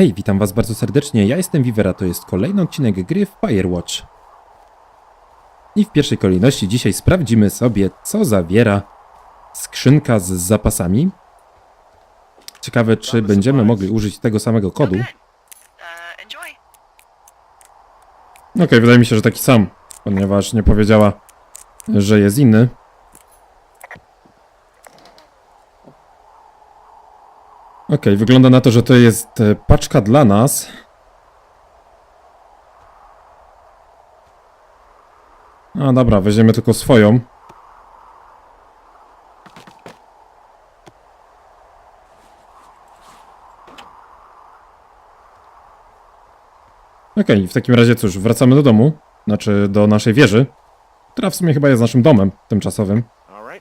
Hej, witam was bardzo serdecznie, ja jestem Vivera, to jest kolejny odcinek gry w Firewatch. I w pierwszej kolejności dzisiaj sprawdzimy sobie, co zawiera skrzynka z zapasami. Ciekawe, czy będziemy mogli użyć tego samego kodu. Enjoy. Okej, wydaje mi się, że taki sam, ponieważ nie powiedziała, że jest inny. Okej, wygląda na to, że to jest e, paczka dla nas. A dobra, weźmiemy tylko swoją. Okej, w takim razie cóż, wracamy do domu, znaczy do naszej wieży, która w sumie chyba jest naszym domem tymczasowym. All.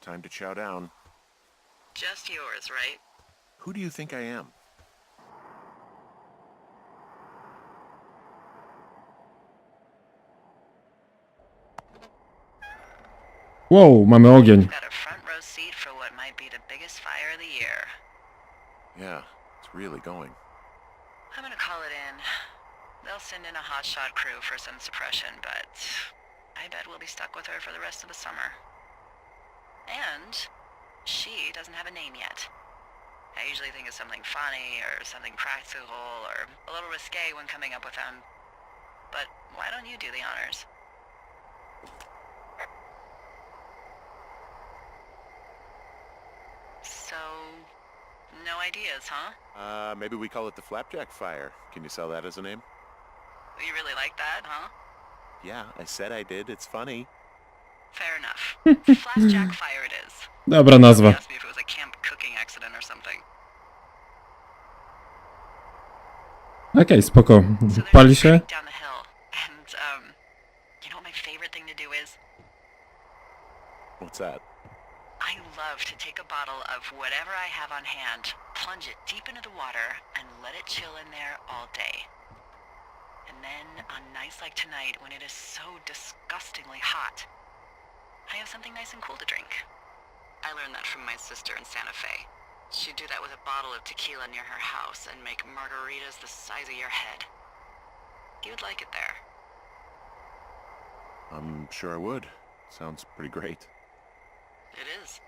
Time to chow down. Just yours, right? Who do you think I am? Wow, mamy ogień. Got a front row seat for what might be the biggest fire of the year. Yeah, it's really going. I'm gonna call it in. They'll send in a hotshot crew for some suppression, but I bet we'll be stuck with her for the rest of the summer. And she doesn't have a name yet. I usually think of something funny or something practical or a little risque when coming up with them. But why don't you do the honors? So, no ideas, huh? Uh, maybe we call it the Flapjack Fire. Can you sell that as a name? You really like that, huh? Yeah, I said I did. It's funny. Fair enough. Flapjack fire it is. Dobra nazwa. Ask me if it was a camp cooking accident or something. Okej, spoko. So there's Pali this się? creek down the hill, and um, you know what my favorite thing to do is? What's that? I love to take a bottle of whatever I have on hand, plunge it deep into the water, and let it chill in there all day. And then, on nights like tonight, when it is so disgustingly hot, I have something nice and cool to drink. I learned that from my sister in Santa Fe. She'd do that with a bottle of tequila near her house and make margaritas the size of your head. You'd like it there. I'm sure I would. Sounds pretty great. It is.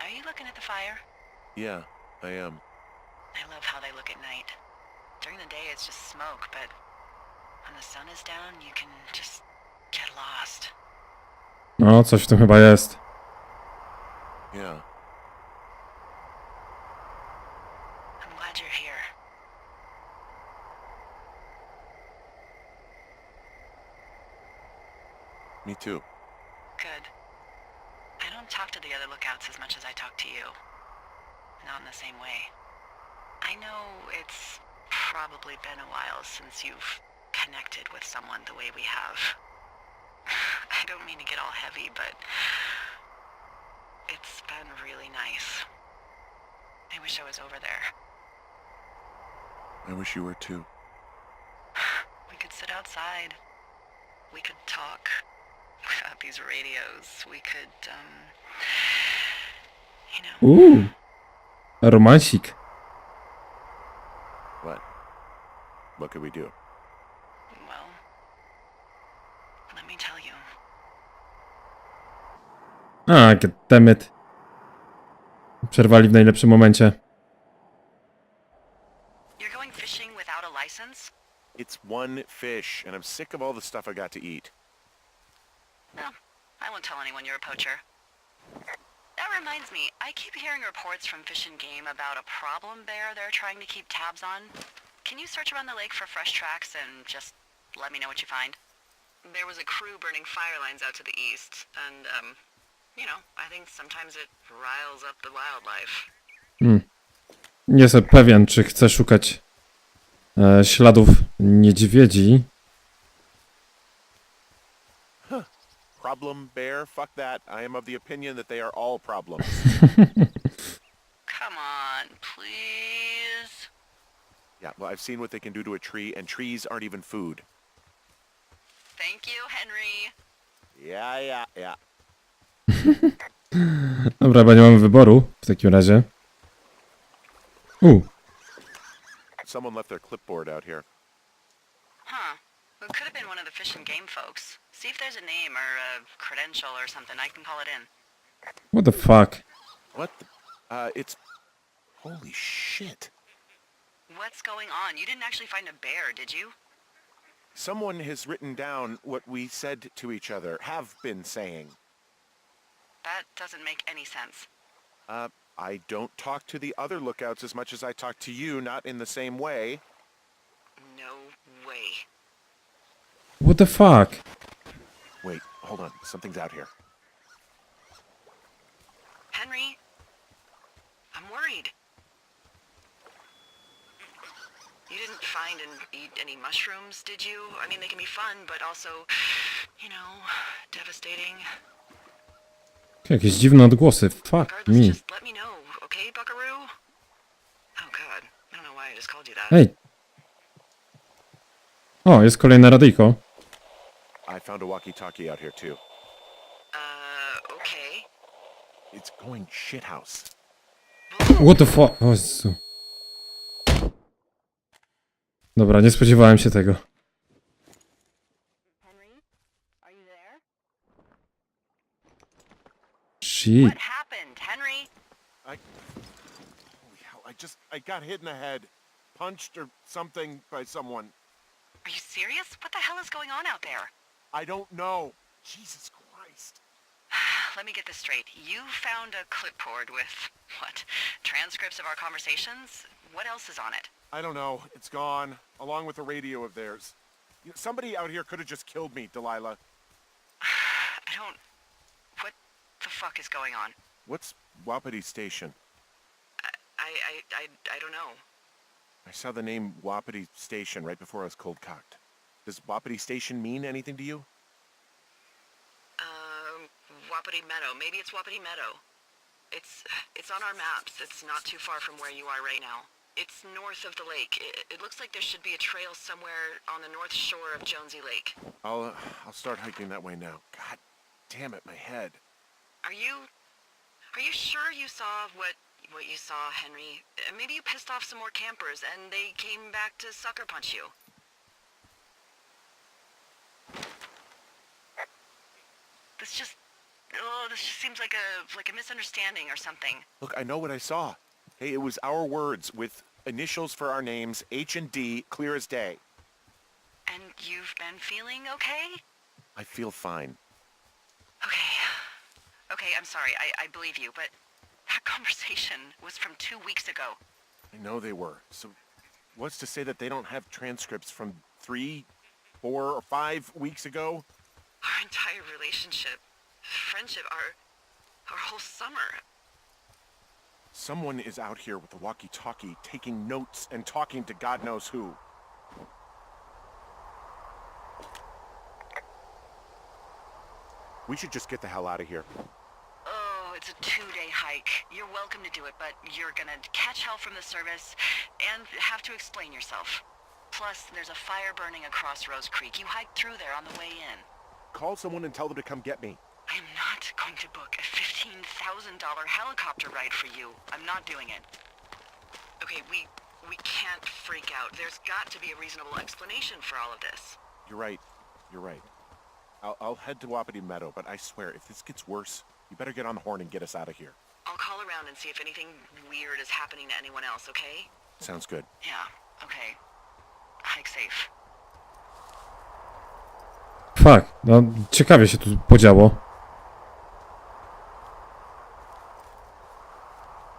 Are you looking at the fire? Yeah, I am. I love how they look at night. During the day it's just smoke, but when the sun is down, you can just get lost. No, coś w tym chyba jest. I wish you were too. We could sit outside. We could talk without these radios. We could, um, you know, Uuu, romansik. What? What could we do? well, let me tell you. A, goddammit. Przerwali w najlepszym momencie. You're going fishing without a license? It's one fish, and I'm sick of all the stuff I got to eat. No, I won't tell anyone you're a poacher. That reminds me, I keep hearing reports from Fish and Game about a problem bear they're trying to keep tabs on. Can you search around the lake for fresh tracks and just let me know what you find? There was a crew burning fire lines out to the east, and, um, you know, I think sometimes it riles up the wildlife. Hmm. Nie jestem pewien, czy chcę szukać śladów niedźwiedzi. Problem bear? Fuck that. I am of the opinion that they are all problems. Come on, please. yeah, well, I've seen what they can do to a tree, and trees aren't even food. Thank you, Henry. Yeah, yeah, yeah. Dobra, chyba nie mamy wyboru w takim razie. U, Someone left their clipboard out here. Huh. Well, it could have been one of the fish and game folks. See if there's a name or a credential or something. I can call it in. what the fuck? What? The, uh, it's. Holy shit. What's going on? You didn't actually find a bear, did you? Someone has written down what we said to each other, have been saying. That doesn't make any sense. Uh, I don't talk to the other lookouts as much as I talk to you, not in the same way. No way. What the fuck? Wait, hold on. Something's out here. Henry? I'm worried. You didn't find and eat any mushrooms, did you? I mean, they can be fun, but also, you know, devastating. Jakieś dziwne odgłosy. Fuck me. Oh. Ej. O, jest kolejne radyjko. I found a walkie-talkie out here too. Uh, okay. It's going shithouse. What the fuck? O Jezu. Dobra, nie spodziewałem się tego. Shit. What happened, Henry? I. Holy hell! I just I got hit in the head, punched or something by someone. Are you serious? What the hell is going on out there? I don't know. Jesus Christ! Let me get this straight. You found a clipboard with, what, transcripts of our conversations? What else is on it? I don't know. It's gone, along with the radio of theirs. You know, somebody out here could have just killed me, Delilah. I don't... What the fuck is going on? What's Wapiti Station? I, I, I, I don't know. I saw the name Wapiti Station right before I was cold cocked. Does Wapiti Station mean anything to you? Um, Wapiti Meadow. Maybe it's Wapiti Meadow. It's, it's on our maps. It's not too far from where you are right now. It's north of the lake. It, it looks like there should be a trail somewhere on the north shore of Jonesy Lake. I'll uh, I'll start hiking that way now. God damn it, my head. Are you... Are you sure you saw what what you saw, Henry? Uh, Maybe you pissed off some more campers and they came back to sucker punch you. This just... Oh, this just seems like a like a misunderstanding or something. Look, I know what I saw. Hey, it was our words with initials for our names, H and D, clear as day. And you've been feeling okay? I feel fine. Okay. Okay, I'm sorry. I, I believe you, but that conversation was from two weeks ago. I know they were. So, what's to say that they don't have transcripts from three, four, or five weeks ago? Our entire relationship, friendship, our our whole summer. Someone is out here with a walkie-talkie, taking notes and talking to God knows who. We should just get the hell out of here. It's a two-day hike. You're welcome to do it, but you're gonna catch hell from the service and have to explain yourself. Plus, there's a fire burning across Rose Creek. You hiked through there on the way in. Call someone and tell them to come get me. I am not going to book a $15,000 helicopter ride for you. I'm not doing it. Okay, we we can't freak out. There's got to be a reasonable explanation for all of this. You're right. You're right. I'll, I'll head to Wapiti Meadow, but I swear, if this gets worse, you better get on the horn and get us out of here. I'll call around and see if anything weird is happening to anyone else, okay? Sounds good. Yeah, okay. Hike safe. Fuck. No, ciekawie się tu podziało.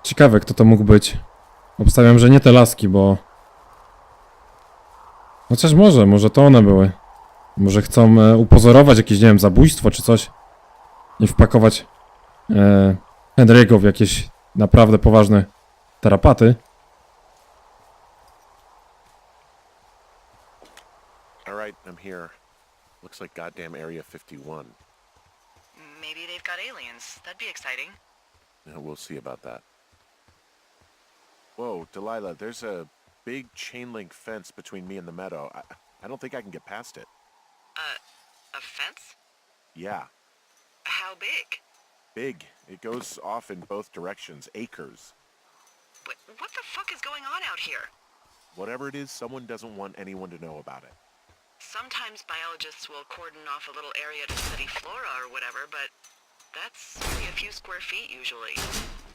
Ciekawe, kto to mógł być. Obstawiam, że nie te laski, bo... Chociaż może, może to one były. Może chcą e, upozorować jakieś, nie wiem, zabójstwo czy coś. I wpakować e, Henry'ego w jakieś naprawdę poważne tarapaty. All right, I'm here. Looks like goddamn Area 51. Maybe they've got aliens. That'd be exciting. Yeah, we'll see about that. Whoa, Delilah, there's a big chain link fence between me and the meadow. I, I don't think I can get past it. Uh, a fence? Yeah, How big? Big. It goes off in both directions. Acres. What, what the fuck is going on out here? Whatever it is, someone doesn't want anyone to know about it. Sometimes biologists will cordon off a little area to study flora or whatever, but that's only a few square feet usually.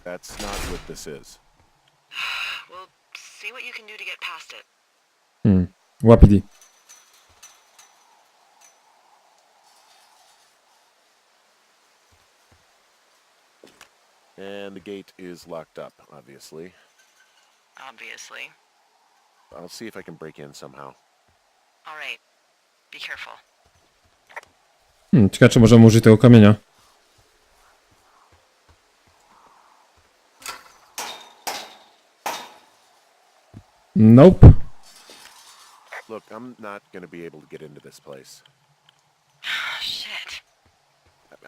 That's not what this is. We'll see what you can do to get past it. Hmm. Łapidi. And the gate is locked up, obviously. Obviously. I'll see if I can break in somehow. All right. Be careful. Hmm, ciekawe, czy możemy użyć tego kamienia. Nope. Look, I'm not going to be able to get into this place.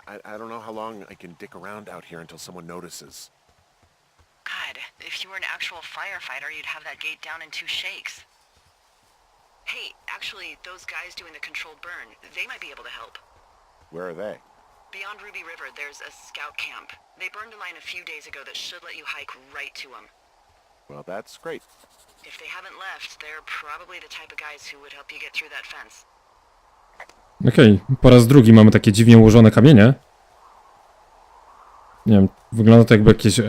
I, I don't know how long I can dick around out here until someone notices. God, if you were an actual firefighter, you'd have that gate down in two shakes. Hey, actually, those guys doing the controlled burn, they might be able to help. Where are they? Beyond Ruby River, there's a scout camp. They burned a line a few days ago that should let you hike right to them. Well, that's great. If they haven't left, they're probably the type of guys who would help you get through that fence. Okej, po raz drugi mamy takie dziwnie ułożone kamienie. Nie wiem, wygląda to jakby jakieś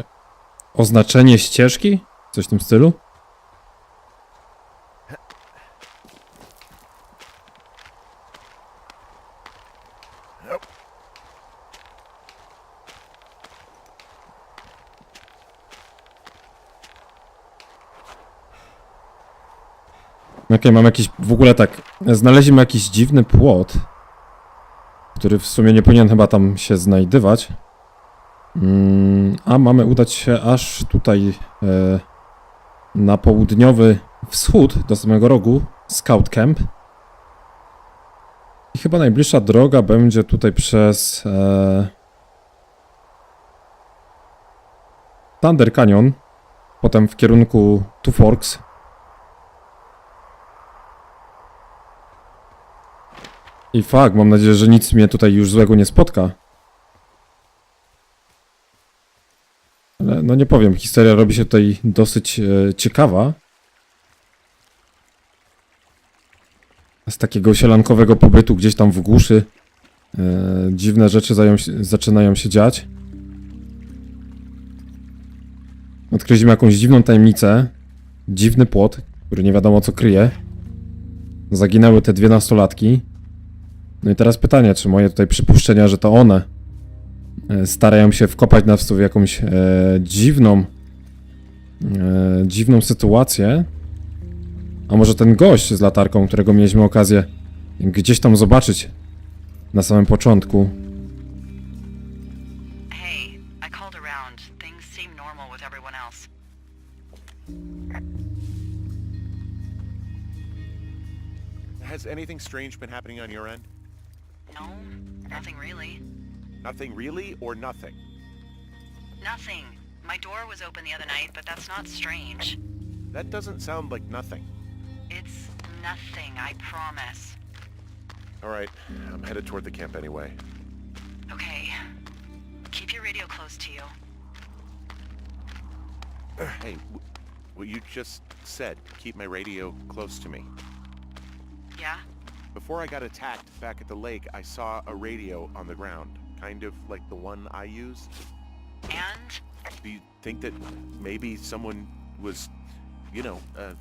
oznaczenie ścieżki? Coś w tym stylu? Okej, mam jakiś, w ogóle tak, znaleźliśmy jakiś dziwny płot, który w sumie nie powinien chyba tam się znajdywać. Mm, a mamy udać się aż tutaj e, na południowy wschód, do samego rogu, Scout Camp. I chyba najbliższa droga będzie tutaj przez e, Thunder Canyon, potem w kierunku Two Forks. I fakt, mam nadzieję, że nic mnie tutaj już złego nie spotka. Ale no nie powiem, historia robi się tutaj dosyć e, ciekawa. Z takiego sielankowego pobytu gdzieś tam w głuszy e, dziwne rzeczy zają zaczynają się dziać. Odkryliśmy jakąś dziwną tajemnicę. Dziwny płot, który nie wiadomo co kryje. Zaginęły te dwie nastolatki. No i teraz pytanie, czy moje tutaj przypuszczenia, że to one e, starają się wkopać nas w jakąś e, dziwną, e, dziwną sytuację, a może ten gość z latarką, którego mieliśmy okazję gdzieś tam zobaczyć na samym początku. Has anything strange been happening on your end? No, nothing really. Nothing really, or nothing? Nothing. My door was open the other night, but that's not strange. That doesn't sound like nothing. It's nothing, I promise. All right, I'm headed toward the camp anyway. Okay. Keep your radio close to you. Hey, what you just said, keep my radio close to me. Yeah? Before I got attacked back at the lake, I saw a radio on the ground, kind of like the one I use. And? Do you think that maybe someone was, you know, uh,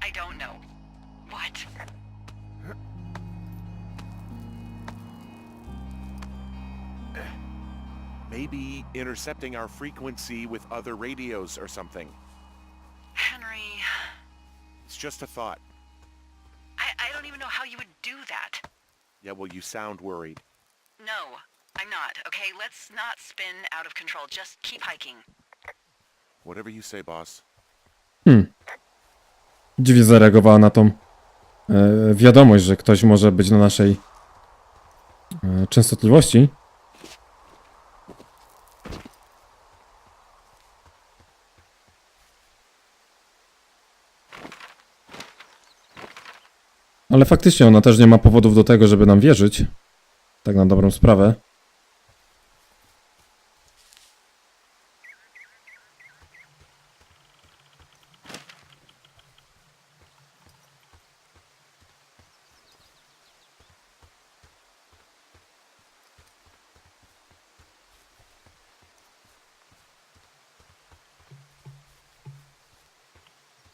I don't know. What? maybe intercepting our frequency with other radios or something? Henry, It's just a thought. I, don't even know how you would do that. Yeah, well, you sound worried. No, I'm not, okay? Let's not spin out of control. Just keep hiking. Whatever you say, boss. Dziwnie zareagowała na tą e, wiadomość, że ktoś może być na naszej e, częstotliwości. Ale faktycznie ona też nie ma powodów do tego, żeby nam wierzyć. Tak na dobrą sprawę.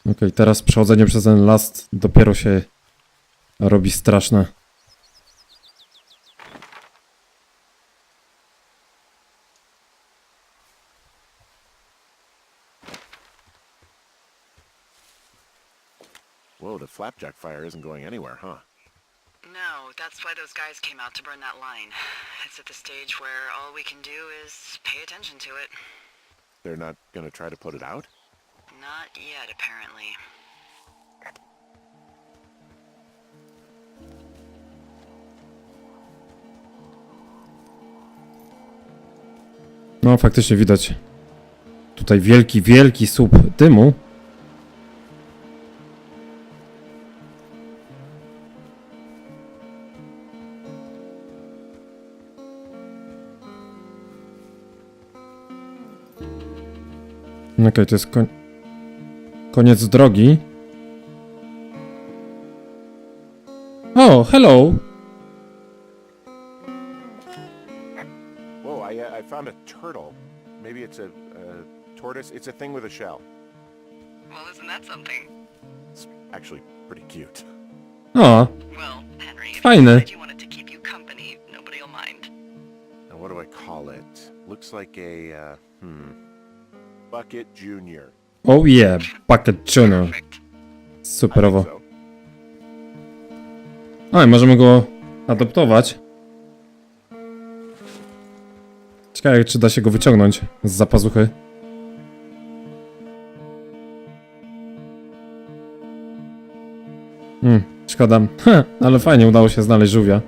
Okej, okay, teraz przechodzenie przez ten last dopiero się robi straszne. Whoa, the flapjack fire isn't going anywhere, huh? No, that's why those guys came out to burn that line. It's at the stage where all we can do is pay attention to it. They're not gonna try to put it out? Not yet, apparently. No, faktycznie widać tutaj wielki, wielki słup dymu. Okej, to jest koń... koniec drogi. O, hello! I, I found a turtle. Maybe it's a, a tortoise. It's a thing with a shell. Well, isn't that something? It's actually pretty cute. O, Well, Henry, if Fajne. you decide you want it to keep you company, nobody'll mind. Now, what do I call it? Looks like a, uh, hmm. Bucket Junior. oh yeah, Bucket Junior. Perfect. I Superowo. think so. A, i możemy go adoptować. Ciekawe, czy da się go wyciągnąć z zapazuchy. Hmm, szkoda. Ale fajnie udało się znaleźć żółwia.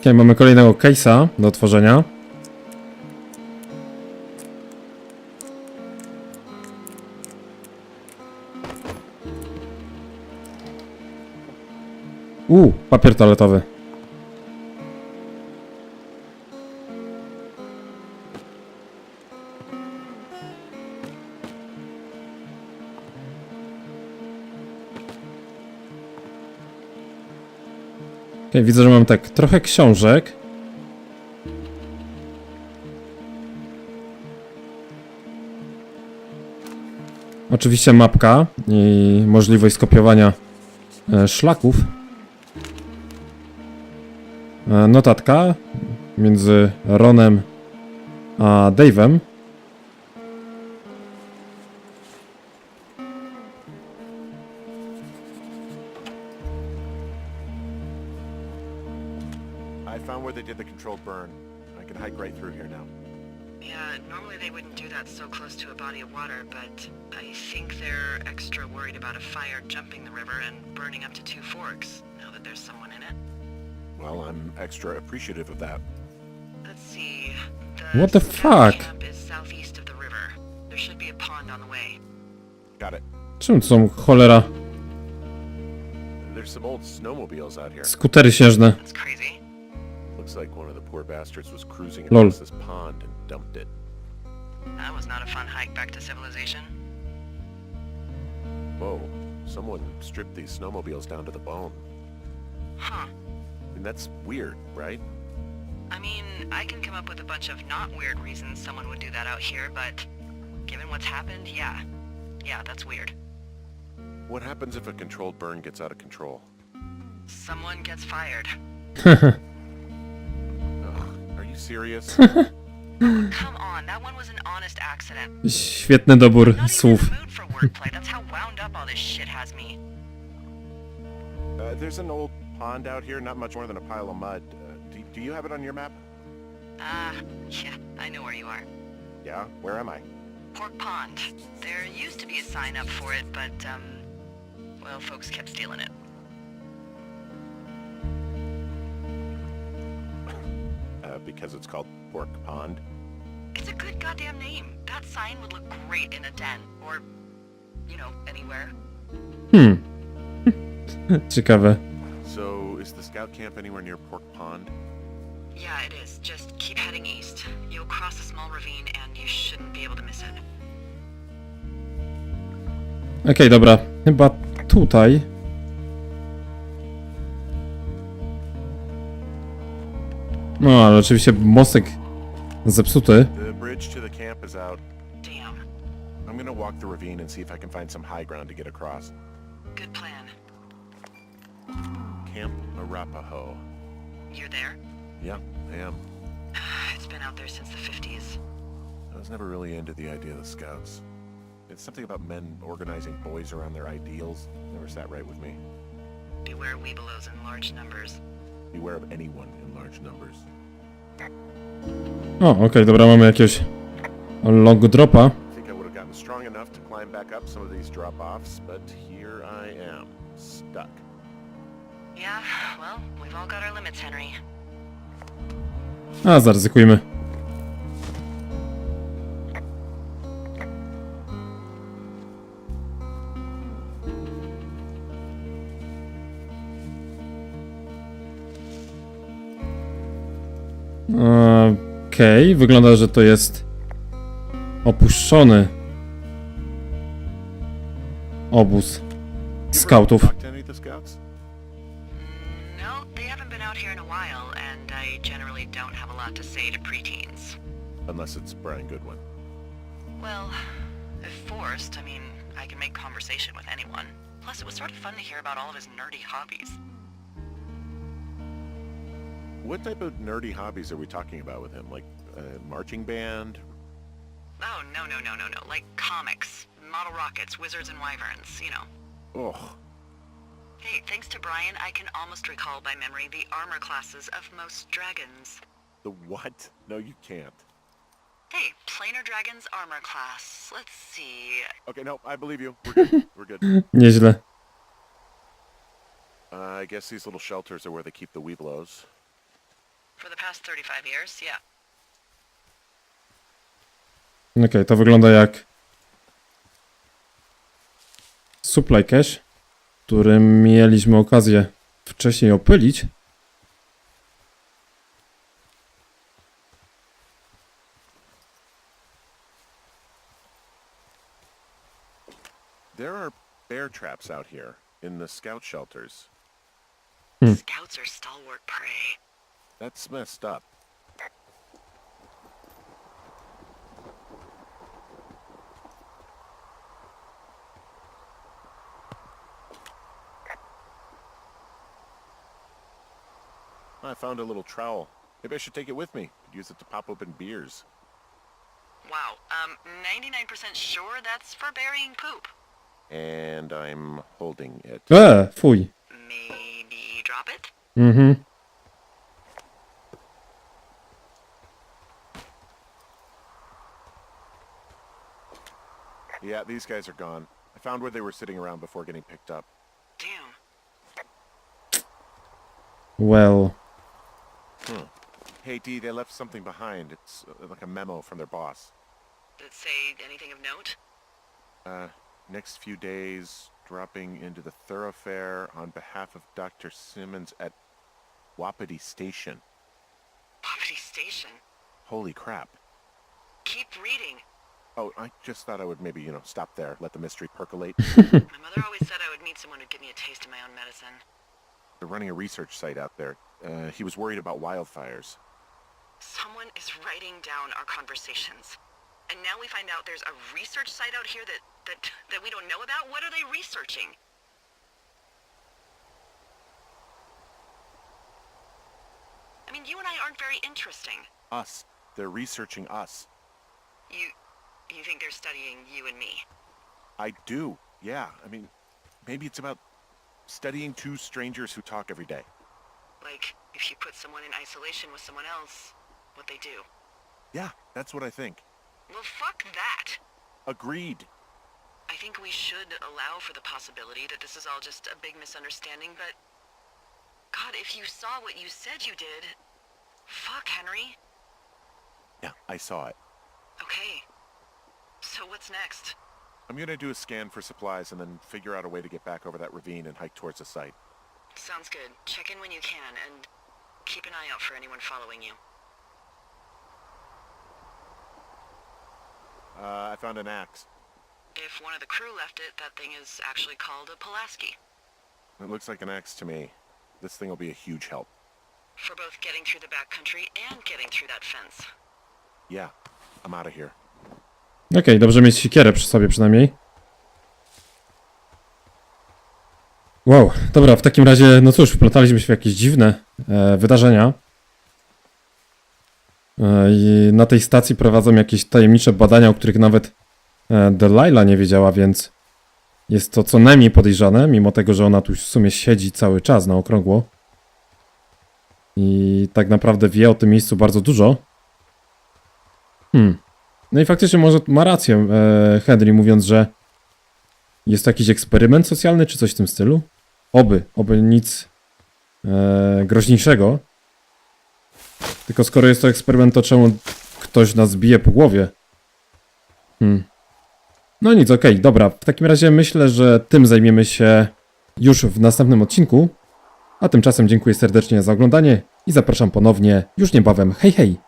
Okay, mamy kolejnego case'a do otworzenia. Papier toaletowy. Okay, widzę, że mam tak trochę książek. Oczywiście mapka i możliwość skopiowania e, szlaków. E, Notatka między Ronem a Dave'em. Appreciative of that. Let's see. What the fuck? camp is southeast of the river. There should be a pond on the way. Got it. Czym są cholera? There's some old snowmobiles out here. Skutery śnieżne. That's crazy. Looks like one of the poor bastards was cruising Lol. across this pond and dumped it. That was not a fun hike back to civilization. Whoa, someone stripped these snowmobiles down to the bone. Huh. And that's weird, right? I mean, I can come up with a bunch of not weird reasons someone would do that out here, but given what's happened, yeah. Yeah, that's weird. What happens if a controlled burn gets out of control? Someone gets fired. Ugh, are you serious? Come on, that one was an honest accident. Świetny dobór Not słów. even in the mood for wordplay. That's how wound up all this shit has me. uh, there's an old pond out here, not much more than a pile of mud. Uh, do, do you have it on your map? Ah, yeah, I know where you are. Yeah, where am I? Pork Pond. There used to be a sign up for it, but, um, well, folks kept stealing it. Uh, because it's called Pork Pond. It's a good goddamn name. That sign would look great in a den, or, you know, anywhere. Hmm. it's a cover. So, is the scout camp anywhere near Pork Pond? Yeah, it is. Just keep heading east. You'll cross a small ravine, and you shouldn't be able to miss it. Okej, dobra. Chyba tutaj. No, ale oczywiście mostek zepsuty. The bridge to the camp is out. Damn. I'm gonna walk the ravine and see if I can find some high ground to get across. Good plan. Camp Arapaho. You're there? Yeah, I am. It's been out there since the 50s. I was never really into the idea of the scouts. It's something about men organizing boys around their ideals. Never sat right with me. Beware weebelows in large numbers. Beware of anyone in large numbers. Oh, o, okej, dobra, mamy jakiegoś long dropa. I think I would have gotten strong enough to climb back up some of these drop-offs, but here I am, stuck. Yeah, well, we've all got our limits, Henry. A, zaryzykujmy. Okej, wygląda, że to jest opuszczony obóz skautów. Out here in a while, and I generally don't have a lot to say to preteens. Unless it's Brian Goodwin. Well, if forced, I mean, I can make conversation with anyone. Plus, it was sort of fun to hear about all of his nerdy hobbies. What type of nerdy hobbies are we talking about with him? Like a marching band? Oh, no, no, no, no, no. Like comics, model rockets, wizards and wyverns, you know. Oh, Hey, thanks to Brian, I can almost recall by memory the armor classes of most dragons. the what? No, you can't. Hey, planar dragons armor class. Let's see. Okay, no, I believe you. We're good. We're good. Nieźle. Uh, I guess these little shelters are where they keep the Weeblos. For the past 35 years, yeah. Okej, to wygląda jak supply cache, który mieliśmy okazję wcześniej opylić. There are bear traps out here in the scout shelters. Hmm. Scouts are stalwart prey. That's messed up. I found a little trowel. Maybe I should take it with me. Could use it to pop open beers. Wow, um, 99% sure that's for burying poop. And I'm holding it. E, fuj. Maybe drop it? Mm-hmm. Yeah, these guys are gone. I found where they were sitting around before getting picked up. Damn. Well. Hey, D, they left something behind. It's uh, like a memo from their boss. Did it say anything of note? Uh, next few days, dropping into the thoroughfare on behalf of Dr. Simmons at Wapiti Station. Poverty Station. Holy crap. Keep reading. Oh, I just thought I would maybe, you know, stop there, let the mystery percolate. My mother always said I would meet someone who'd give me a taste of my own medicine. They're running a research site out there. Uh, he was worried about wildfires. Someone is writing down our conversations. And now we find out there's a research site out here that, that, that we don't know about? What are they researching? I mean, you and I aren't very interesting. Us. They're researching us. You, you think they're studying you and me? I do. Yeah. I mean, maybe it's about studying two strangers who talk every day. Like, if you put someone in isolation with someone else, what they do. Yeah, that's what I think. Well, fuck that. Agreed. I think we should allow for the possibility that this is all just a big misunderstanding, but... God, if you saw what you said you did... Fuck, Henry. Yeah, I saw it. Okay. So what's next? I'm gonna do a scan for supplies and then figure out a way to get back over that ravine and hike towards the site. Sounds good. Check in when you can, and keep an eye out for anyone following you. Uh, I found an axe. If one of the crew left it, that thing is actually called a Pulaski. It looks like an axe to me. This thing will be a huge help. For both getting through the backcountry and getting through that fence. Yeah, I'm out of here. Okej, dobrze mieć siekierę przy sobie przynajmniej. Wow, dobra, w takim razie, no cóż, wplątaliśmy się w jakieś dziwne e, wydarzenia. E, I na tej stacji prowadzą jakieś tajemnicze badania, o których nawet e, Delilah nie wiedziała, więc jest to co najmniej podejrzane, mimo tego, że ona tu w sumie siedzi cały czas na okrągło. I tak naprawdę wie o tym miejscu bardzo dużo. Hmm. No i faktycznie może ma rację e, Henry mówiąc, że jest jakiś eksperyment socjalny czy coś w tym stylu. Oby, oby nic e, groźniejszego. Tylko skoro jest to eksperyment, to czemu ktoś nas bije po głowie? Hmm. No nic, okej, dobra. W takim razie myślę, że tym zajmiemy się już w następnym odcinku. A tymczasem dziękuję serdecznie za oglądanie i zapraszam ponownie już niebawem. Hej, hej!